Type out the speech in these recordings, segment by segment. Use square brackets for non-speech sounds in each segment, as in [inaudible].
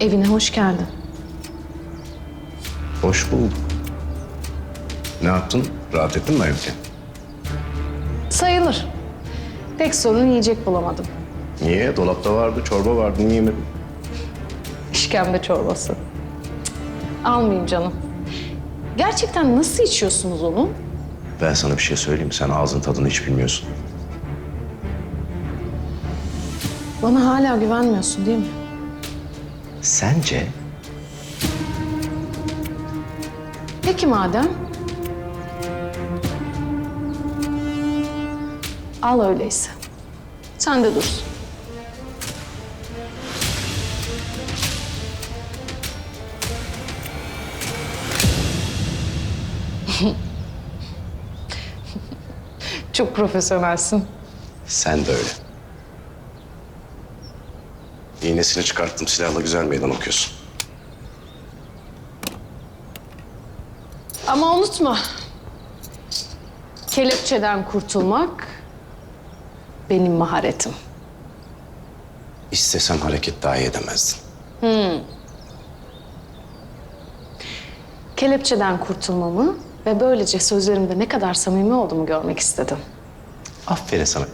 Evine hoş geldin. Hoş bulduk. Ne yaptın? Rahat ettin mi evde? Sayılır. Tek sorun yiyecek bulamadım. Niye? Dolapta vardı, çorba vardı. Niye yemedin? İşkembe çorbası. Cık, Almayayım canım. Gerçekten nasıl içiyorsunuz onu? Ben sana bir şey söyleyeyim. Sen ağzın tadını hiç bilmiyorsun. Bana hala güvenmiyorsun değil mi? Sence? Peki madem. Al öyleyse. Sen de dursun. [laughs] Çok profesyonelsin. Sen de öyle. İğnesini çıkarttım silahla güzel meydan okuyorsun. Ama unutma. Kelepçeden kurtulmak benim maharetim. İstesen hareket dahi edemezdin. Kelepçeden kurtulmamı ve böylece sözlerimde ne kadar samimi olduğumu görmek istedim. Aferin sana.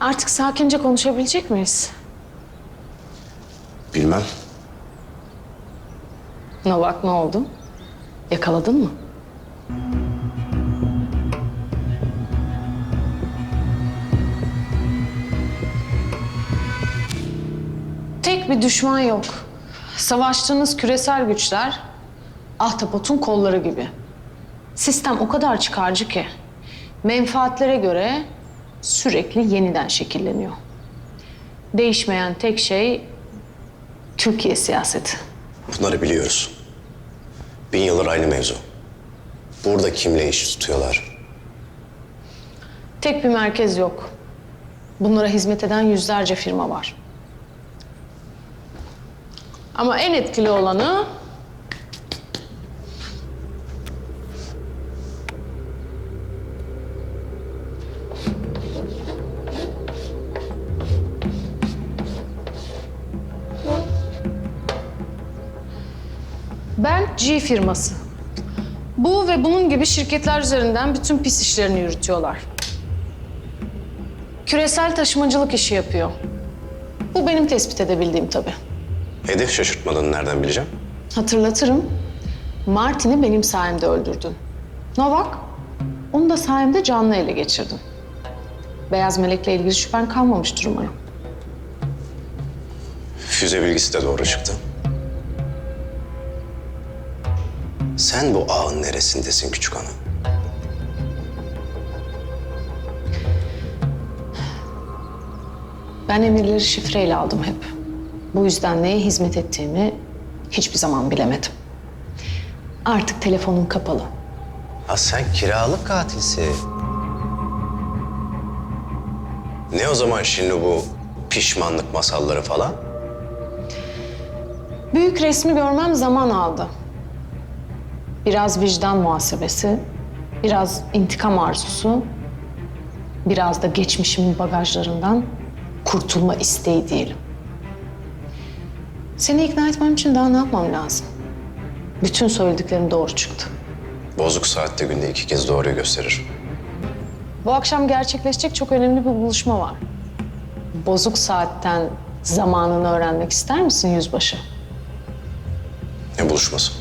Artık sakince konuşabilecek miyiz? Bilmem. Novak ne oldu? Yakaladın mı? Tek bir düşman yok. Savaştığınız küresel güçler ahtapotun kolları gibi. Sistem o kadar çıkarcı ki menfaatlere göre sürekli yeniden şekilleniyor. Değişmeyen tek şey Türkiye siyaseti. Bunları biliyoruz. Bin yıldır aynı mevzu. Burada kimle iş tutuyorlar? Tek bir merkez yok. Bunlara hizmet eden yüzlerce firma var. Ama en etkili olanı Ben G firması. Bu ve bunun gibi şirketler üzerinden bütün pis işlerini yürütüyorlar. Küresel taşımacılık işi yapıyor. Bu benim tespit edebildiğim tabii. Hedef şaşırtmadığını nereden bileceğim? Hatırlatırım. Martin'i benim sayemde öldürdün. Novak, onu da sayemde canlı ele geçirdin. Beyaz Melek'le ilgili şüphen kalmamıştır umarım. Füze bilgisi de doğru çıktı. Sen bu ağın neresindesin küçük hanım? Ben emirleri şifreyle aldım hep. Bu yüzden neye hizmet ettiğimi hiçbir zaman bilemedim. Artık telefonum kapalı. Ha sen kiralık katilsin. Ne o zaman şimdi bu pişmanlık masalları falan? Büyük resmi görmem zaman aldı. Biraz vicdan muhasebesi, biraz intikam arzusu, biraz da geçmişimin bagajlarından kurtulma isteği diyelim. Seni ikna etmem için daha ne yapmam lazım? Bütün söylediklerim doğru çıktı. Bozuk saatte günde iki kez doğruyu gösterir. Bu akşam gerçekleşecek çok önemli bir buluşma var. Bozuk saatten zamanını öğrenmek ister misin yüzbaşı? Ne buluşması?